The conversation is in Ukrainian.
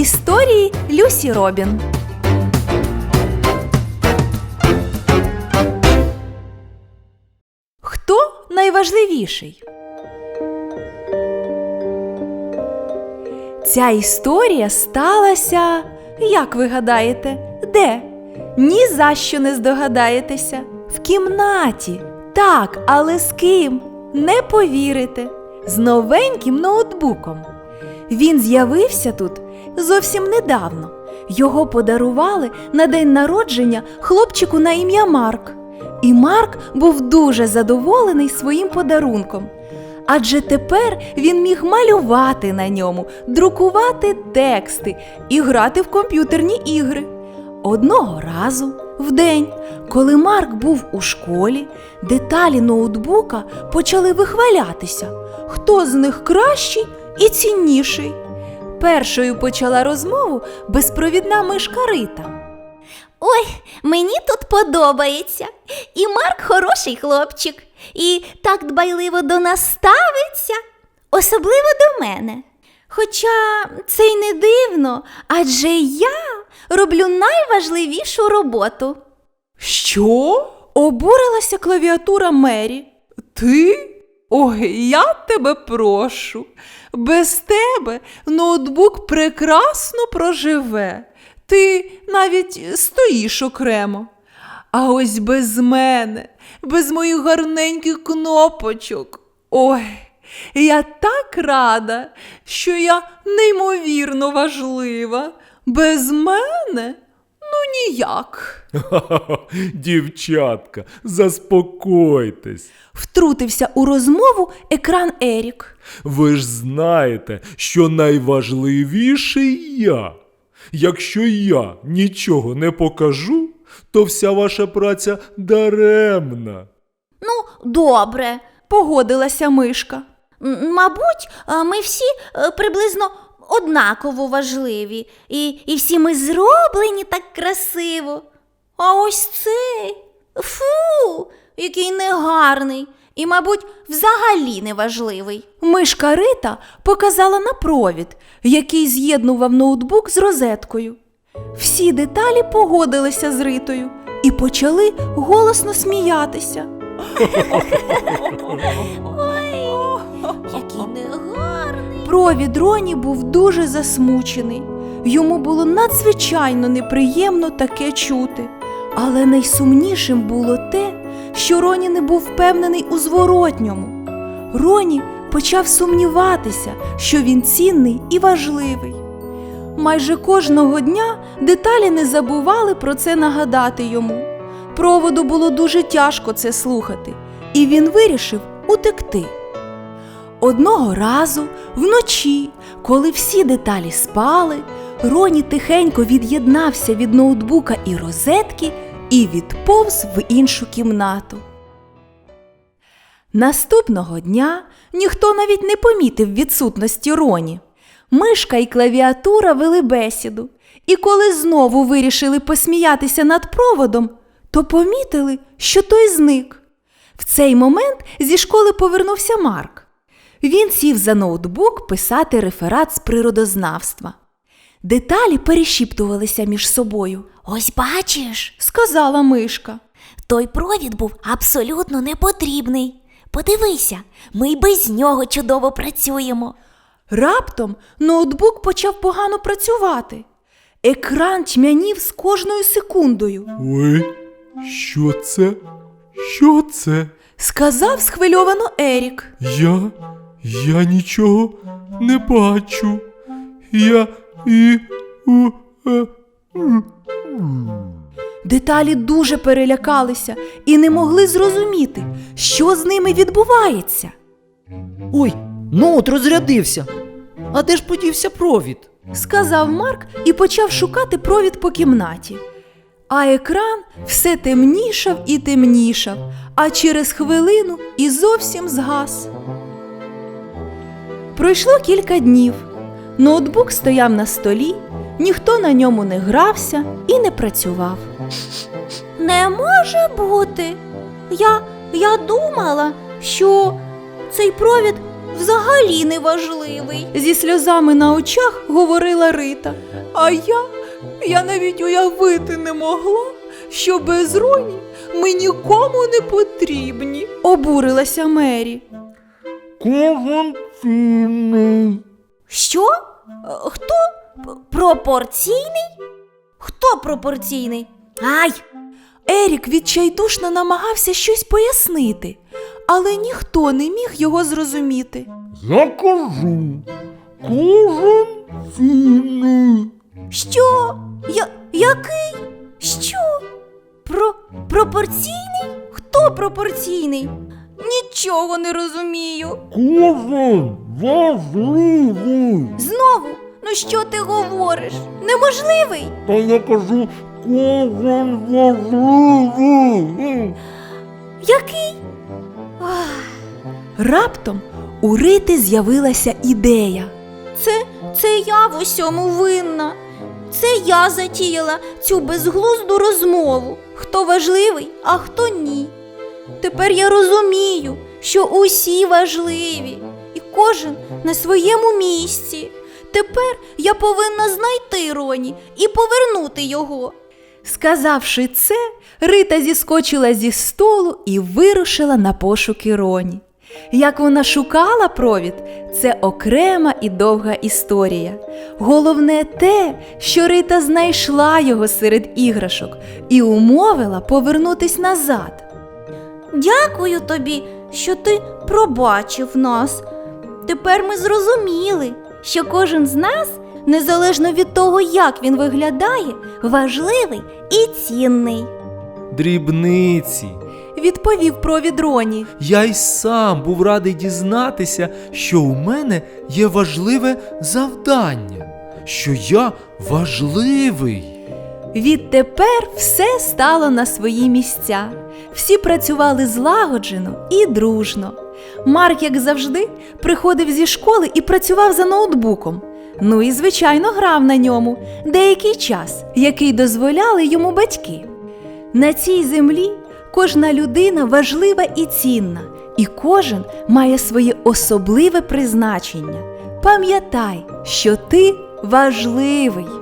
Історії Люсі Робін. Хто найважливіший? Ця історія сталася, як ви гадаєте, де? Ні за що не здогадаєтеся. В кімнаті. Так, але з ким? Не повірите. З новеньким ноутбуком. Він з'явився тут зовсім недавно. Його подарували на день народження хлопчику на ім'я Марк. І Марк був дуже задоволений своїм подарунком. Адже тепер він міг малювати на ньому, друкувати тексти і грати в комп'ютерні ігри. Одного разу в день, коли Марк був у школі, деталі ноутбука почали вихвалятися, хто з них кращий і цінніший. Першою почала розмову безпровідна мишка Рита. Ой, мені тут подобається. І Марк хороший хлопчик, і так дбайливо до нас ставиться, особливо до мене. Хоча це й не дивно, адже я роблю найважливішу роботу. Що? Обурилася клавіатура Мері. Ти? Ой, я тебе прошу. Без тебе ноутбук прекрасно проживе. Ти навіть стоїш окремо. А ось без мене, без моїх гарненьких кнопочок. Ой, я так рада, що я неймовірно важлива. Без мене ніяк. Дівчатка, заспокойтесь. Втрутився у розмову екран Ерік. Ви ж знаєте, що найважливіший я. Якщо я нічого не покажу, то вся ваша праця даремна. Ну, добре. Погодилася мишка. М, Мабуть, ми всі е, приблизно однаково важливі, і, і всі ми зроблені так красиво. А ось цей фу, який негарний і, мабуть, взагалі неважливий. Мишка Рита показала на провід, який з'єднував ноутбук з розеткою. Всі деталі погодилися з Ритою і почали голосно сміятися. Який негарний. Провід Роні був дуже засмучений. Йому було надзвичайно неприємно таке чути. Але найсумнішим було те, що Роні не був впевнений у зворотньому. Роні почав сумніватися, що він цінний і важливий. Майже кожного дня деталі не забували про це нагадати йому. Проводу було дуже тяжко це слухати, і він вирішив утекти. Одного разу, вночі, коли всі деталі спали, Роні тихенько від'єднався від ноутбука і розетки і відповз в іншу кімнату. Наступного дня ніхто навіть не помітив відсутності Роні. Мишка і клавіатура вели бесіду, і коли знову вирішили посміятися над проводом, то помітили, що той зник. В цей момент зі школи повернувся Марк. Він сів за ноутбук писати реферат з природознавства. Деталі перешіптувалися між собою, Ось бачиш, сказала мишка. той провід був абсолютно непотрібний. Подивися, ми й без нього чудово працюємо. Раптом ноутбук почав погано працювати. Екран тьмянів з кожною секундою, Ой, що це? Що це? сказав схвильовано Ерік. Я. Я нічого не бачу. Я і. У, е. Деталі дуже перелякалися і не могли зрозуміти, що з ними відбувається. Ой, ноут розрядився. А де ж подівся провід? сказав Марк і почав шукати провід по кімнаті. А екран все темнішав і темнішав, а через хвилину і зовсім згас. Пройшло кілька днів. Ноутбук стояв на столі, ніхто на ньому не грався і не працював. Не може бути. Я, я думала, що цей провід взагалі не важливий. Зі сльозами на очах говорила Рита. А я, я навіть уявити не могла, що без Роні ми нікому не потрібні. Обурилася Мері. Кожен цінний. Що? Е, Хто? Пропорційний? Хто пропорційний? Ай! Ерік відчайдушно намагався щось пояснити, але ніхто не міг його зрозуміти. Я кажу. Кожен цінний. Що? Я, який? Що? Про, пропорційний? Хто пропорційний? Нічого не розумію. Кожен важливий. Знову? Ну що ти говориш? Неможливий? Та я кажу, кожен важливий. Який? Ах, Раптом у Рити з'явилася ідея. це, це я в усьому винна. Це я затіяла цю безглузду розмову. Хто важливий, а хто ні. Тепер я розумію, що усі важливі, і кожен на своєму місці. Тепер я повинна знайти Роні і повернути його. Сказавши це, Рита зіскочила зі столу і вирушила на пошуки Роні. Як вона шукала провід, це окрема і довга історія. Головне те, що Рита знайшла його серед іграшок і умовила повернутись назад. Дякую тобі, що ти пробачив нас. Тепер ми зрозуміли, що кожен з нас, незалежно від того, як він виглядає, важливий і цінний. Дрібниці. Відповів провід Роні. Я й сам був радий дізнатися, що у мене є важливе завдання, що я важливий. Відтепер все стало на свої місця. Всі працювали злагоджено і дружно. Марк, як завжди, приходив зі школи і працював за ноутбуком. Ну і, звичайно, грав на ньому деякий час, який дозволяли йому батьки. На цій землі кожна людина важлива і цінна, і кожен має своє особливе призначення. Пам'ятай, що ти важливий.